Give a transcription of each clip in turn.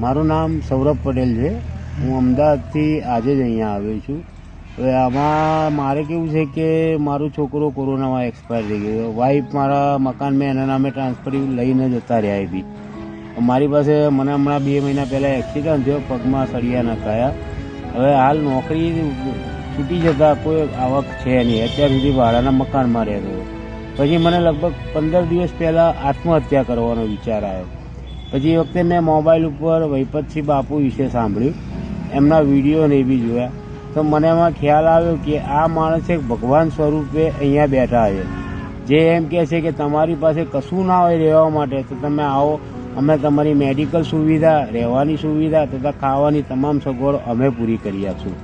મારું નામ સૌરભ પટેલ છે. હું અમદાવાદથી આજે જ અહીંયા આવ્યો છું. હવે આમાં મારે કેવું છે કે મારો છોકરો કોરોનામાં એક્સપાયર થઈ ગયો. વાઈફ મારા મકાન મેં એના નામે ટ્રાન્સફર લઈને જતા રહ્યા એ બી મારી પાસે મને હમણાં બે મહિના પહેલાં એક્સિડન્ટ થયો, પગમાં સળિયા નખાયા. હવે હાલ નોકરી છૂટી જતા કોઈ આવક છે નહીં. અત્યાર સુધી ભાડાના મકાનમાં રહેતો હતો. પછી મને લગભગ પંદર દિવસ પહેલાં આત્મહત્યા કરવાનો વિચાર આવ્યો. પછી એ વખતે મેં મોબાઈલ ઉપર વૈપતસિંહ બાપુ વિશે સાંભળ્યું. એમના વીડિયો ને બી જોયા. તો મને એમાં ખ્યાલ આવ્યો કે આ માણસ એક ભગવાન સ્વરૂપે અહીંયા બેઠા છે. જે એમ કહે છે કે તમારી પાસે કશું ના હોય રહેવા માટે, તો તમે આવો. અમે તમારી મેડિકલ સુવિધા, રહેવાની સુવિધા તથા ખાવાની તમામ સગવડો અમે પૂરી કરી આપશું.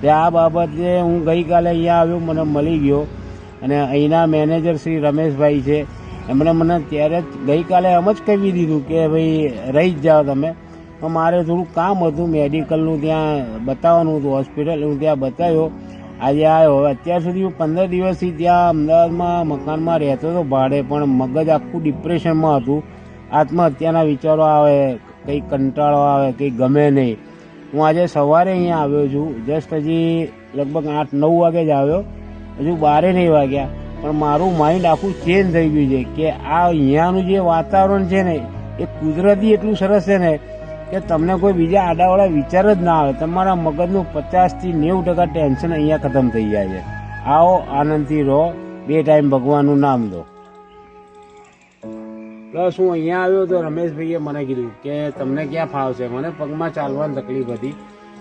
તે આ બાબતે હું ગઈકાલે અહીંયા આવ્યો, મને મળી ગયો. અને અહીંના મેનેજર શ્રી રમેશભાઈ છે. એમણે મને ત્યારે જ ગઈકાલે એમ જ કહી દીધું કે ભાઈ રહી જ જાઓ તમે. મારે થોડું કામ હતું મેડિકલનું ત્યાં બતાવવાનું હતું હોસ્પિટલ હું ત્યાં બતાવ્યો. આજે આવ્યો. હવે અત્યાર સુધી હું પંદર દિવસથી ત્યાં અમદાવાદમાં મકાનમાં રહેતો હતો ભાડે, પણ મગજ આખું ડિપ્રેશનમાં હતું. આત્મહત્યાના વિચારો આવે, કંઈ કંટાળો આવે, કંઈ ગમે નહીં. હું આજે સવારે અહીંયા આવ્યો છું. જસ્ટ હજી લગભગ આઠ, નવ વાગે જ આવ્યો. હજુ બારે નહીં વાગ્યા. પણ મારું માઇન્ડ આખું ચેન્જ થઈ ગયું છે કે આ અહીંયાનું જે વાતાવરણ છે ને, એ કુદરતી એટલું સરસ છે ને કે તમને કોઈ બીજા આડાવાળા વિચાર જ ના આવે. તમારા મગજનું પચાસથી નેવું ટકા ટેન્શન અહીંયા ખતમ થઈ જાય છે. આવો આનંદથી રહો. બે ટાઈમ ભગવાનનું નામ દો પ્લસ હું અહીંયા આવ્યો તો રમેશભાઈએ મને કીધું કે તમને ક્યાં ફાવશે? મને પગમાં ચાલવાની તકલીફ હતી.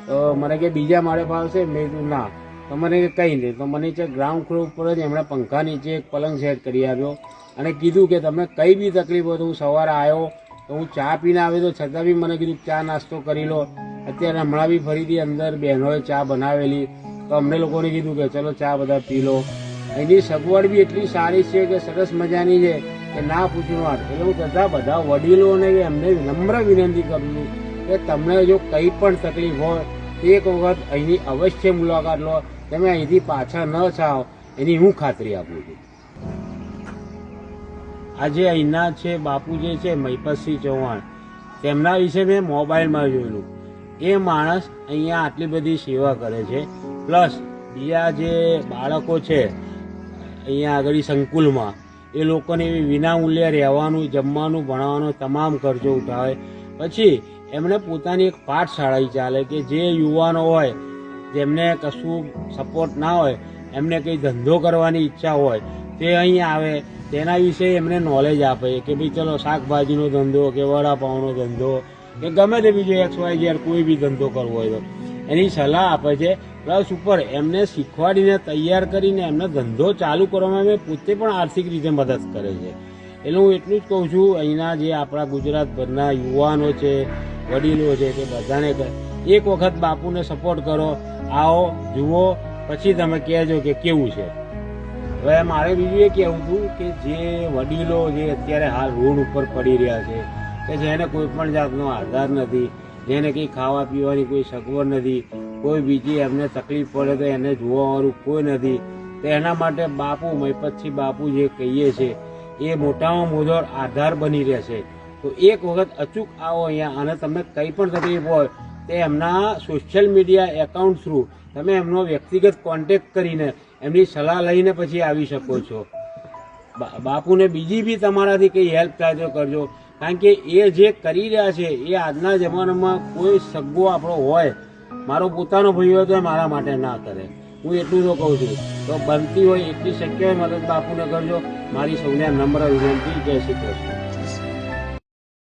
તો મને કે બીજા માળે ફાવશે? મેં કીધું, ના. તો મને કે કંઈ નહીં. તો મને છે ગ્રાઉન્ડ ફ્લોર ઉપર જ એમણે પંખા નીચે એક પલંગ સેટ કરી આપ્યો અને કીધું કે તમને કઈ બી તકલીફ હોય તો હું સવારે આવ્યો, તો હું ચા પીને આવ્યો તો છતાં બી મને કીધું ચા નાસ્તો કરી લો. અત્યારે હમણાં બી ફરીથી અંદર બહેનોએ ચા બનાવેલી. તો અમને લોકોને કીધું કે ચલો ચા બધા પી લો. એની સગવડ બી એટલી સારી છે કે સરસ મજાની છે કે ના પૂછ્યું વાત. એટલે હું બધા બધા વડીલોને એમને નમ્ર વિનંતી કરું છું કે તમને જો કંઈ પણ તકલીફ હોય, એક વખત અહીંની અવશ્ય મુલાકાત લો. તમે અહીંથી પાછા ન જાઓ એની હું ખાતરી આપું છું. આજે અહીંના છે, બાપુ જે છે, મહિપતસિંહ ચૌહાણ. તેમના વિશે મેં મોબાઈલમાં જોયેલું. એ માણસ અહીંયા આટલી બધી સેવા કરે છે. પ્લસ, બીજા જે બાળકો છે, અહીંયા આગળ સંકુલમાં, એ લોકોને એવી વિનામૂલ્યે રહેવાનું, જમવાનું ભણવાનું તમામ ખર્ચો ઉઠાવે. પછી, એમણે પોતાની એક પાઠશાળા ચાલે કે જે યુવાનો હોય જેમને કશું સપોર્ટ ના હોય, એમને કંઈ ધંધો કરવાની ઈચ્છા હોય, તે અહીં આવે, તેના વિશે એમને નોલેજ આપે કે ભાઈ ચલો શાકભાજીનો ધંધો કે વડાપાઉંનો ધંધો, કે ગમે તે બીજો એક્સ વાય ઝેડ કોઈ બી ધંધો કરવો હોય તો. એની સલાહ આપે છે, પ્લસ ઉપર એમને શીખવાડીને, તૈયાર કરીને એમને ધંધો ચાલુ કરવામાં એમને પોતે પણ આર્થિક રીતે મદદ કરે છે. એટલે હું એટલું જ કહું છું, અહીંના જે આપણા ગુજરાતભરના યુવાનો છે વડીલો છે તે બધાને એક વખત બાપુને સપોર્ટ કરો, આવો, જુઓ, પછી તમે કહેજો કે કેવું છે. હવે મારે બીજું એ કહેવું હતું કે જે વડીલો જે અત્યારે હાલ રોડ ઉપર પડી રહ્યા છે, કે જેને કોઈ પણ જાતનો આધાર નથી, જેને કંઈ ખાવા પીવાની કોઈ સગવડ નથી, કોઈ બીજી એમને તકલીફ પડે તો એને જોવાવાળું કોઈ નથી, તો એના માટે બાપુ મહિપતસિંહ બાપુ જે કહીએ છે, એ મોટામાં મોટો આધાર બની રહેશે. તો એક વખત અચૂક આવો અહીંયા અને તમને કંઈ પણ તકલીફ હોય, તે એમના સોશિયલ મીડિયા એકાઉન્ટ થ્રુ તમે એમનો વ્યક્તિગત કોન્ટેક્ટ કરીને એમની સલાહ લઈને પછી આવી શકો છો. બાપુને બીજી બી તમારાથી કંઈ હેલ્પ થાય તો કરજો. કારણ કે એ જે કરી રહ્યા છે, એ આજના જમાનામાં કોઈ સગવો આપણો હોય, મારો પોતાનો ભાઈ હોય તો મારા માટે ના કરે. હું એટલું તો કહું છું. તો બનતી હોય એટલી શક્ય હોય મદદ બાપુને કરજો. મારી સૌને નમ્ર વિનંતી. જય શ્રી કૃષ્ણ.